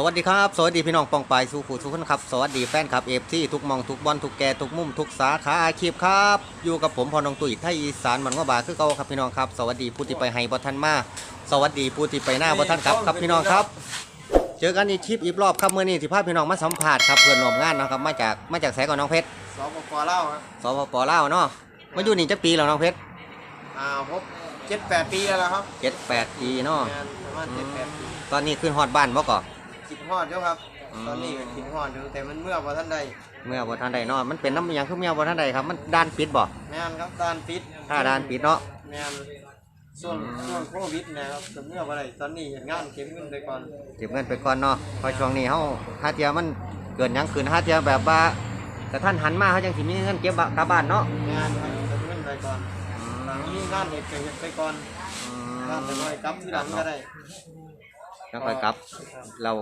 สวัสดีครับ สวัสดีพี่น้องปองปายสู่ผู้ทุกคนครับ สวัสดีแฟนคลับเอฟที่ทุกหมองทุกบอลทุกแก่ทุกมุมทุกสาขาอาชีพครับ อยู่กับผมพอน้องตุ้ยไทยอีสานมันว่าบาคือเก่าครับพี่น้องครับ สวัสดีผู้ที่ไปให้บ่ทันมา สวัสดีผู้ที่ไปหน้าบ่ทันครับครับพี่น้องครับ เจอกันอีกคลิปอีกรอบครับเมื่อนี้ที่พาพี่น้องมาสัมผัสครับเพื่อนร่วมงานเนาะครับมาจากมาจากแสก่อนน้องเพชรสปปเล่าวครับสปปลาวเนาะมาอยู่นี่จักปีแล้วน้องเพชรอ่าพบเจ็ดแปดปีแล้วครับเจ็ดแปดปีเนาะงานประมาณเจ็ดแปดปีตอนนี้ขึ้นฮอดบ้านบ่ก่อ กินฮอดเจ้าครับ อืม ตอนนี้ก็กินฮอดอยู่แต่มันเมื่อพอท่านใดเมื่อบ่ทันใดเนาะมันเป็นน้ำอิหยังคือเมื่อบ่ทันใดครับ มันด้านปิดบ่แม่นครับด้านปิดถ้าด้านปิดเนาะ แม่นช่วงช่วงโควิดนะครับก็เมื่อวันใดตอนนี้เห็นงานเก็บเงินไปก่อนเก็บเงินไปก่อนเนาะเพอช่วงนี้เฮาถ้าเทียมันเกิดหยังขึ้นถ้าเทียแบบว่าแต่ท่านหันมาเขาจังสิมีเงินเก็บกลับบ้านเนาะงานครับเก็บเงินไปก่อนหลังนี้งานเห็ดก็เห็ดไปก่อนงานไปไว้กลับที่หลังก็ได้ ยังค่อยกลับ เรา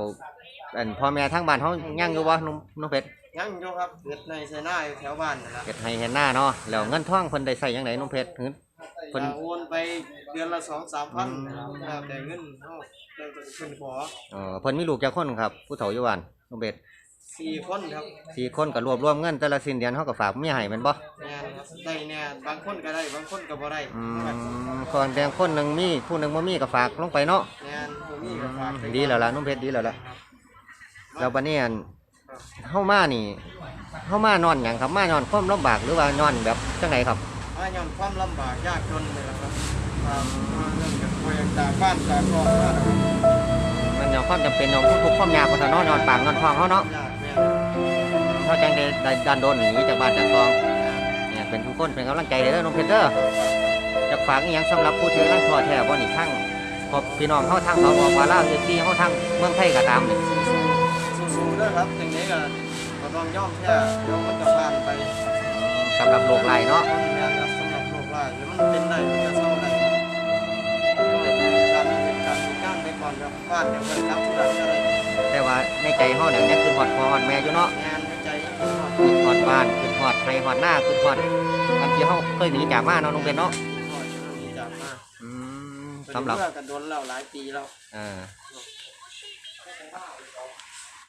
อันพ่อแม่ทั้งบ้านเฮายังอยู่บ่นุ่มนุ่มเพชรยังอยู่ครับเห็ดในไซน่าอยู่แถวบ้านนั่นแหละเฮ็ดให้เห็นหน้าเนาะแล้วเงินทองเพิ่นได้ใช้จังไดนุ่มเพชรเพิ่นเพิ่น จะโอนไปเดือนละสองสามพันแล้วแต่เงินเฮาแล้วแต่เพิ่นขอเอ่อเพิ่นมีลูกจักคนครับ ผู้เฒ่าอยู่บ้านนุ่มเพชรสี่คนครับสี่คนก็รวบรวมเงินแต่ละสิ้นเดือนเฮาก็ฝากเมียให้แม่นบ่งานครับได้เนี่ยบางคนก็ได้บางคนก็บ่ได้อืมก่อนแบ่งคนหนึงมีผู้หนึงบ่มีก็ฝากลงไปเนาะง ดีแล้วล่ะนุ่มเพชรดีแล้วล่ะแล้วบัดนี้อันเฮามานี่เฮามานอนหยังครับมานอนความลำบากหรือว่านอนแบบจังไดครับมาย้อนความลำบากยากจนนี่แหละครับครับมาเรื่องจากป่วยจากบ้านจากครอบครัวนะครับมันยอมความจำเป็นยอมทุกข์ความยากของเฮาเนาะนอนปากนอนท้องเฮาเนาะยากแม่เฮาจังได้ได้ดันโดนหนีจากบ้านจากซองเนี่ยเป็นทุกคนเป็นกำลังใจเด้อน้องเพชรเด้อจะฝากอีหยังสำหรับผู้ที่กำลังท้อแท้บ่นี่ทั้ง พบพี่น้องเฮาทางสปปลาวที่เฮาทางเมืองไทยก็ตามนี่สู้ๆเด้อครับจังนี้ก็ก็ต้องยอมแพ้เดี๋ยวมันจะผ่านไปสำหรับโรคไหลเนาะแม่นครับสำหรับโรคร้ายแล้วมันเป็นได้มันจะเศร้าได้การมีเหตุการณ์มีการไปก่อนครับบ้านเดี๋ยวไปรับผู้หลังอะไรแต่ว่าในใจเฮาเนี่ยยังคือฮอดพ่อฮอดแม่อยู่เนาะงานวิจัยขึ้นฮอดบ้านขึ้นฮอดไทยฮอดหน้าขึ้นฮอดอันที่เขาเคยหนีจากมาเนาะน้องเป็นเนาะหน่อยมีจากมาอืมเป็น สำหรับเพื่อกันโดนแล้วหลายปีแล้วอ่า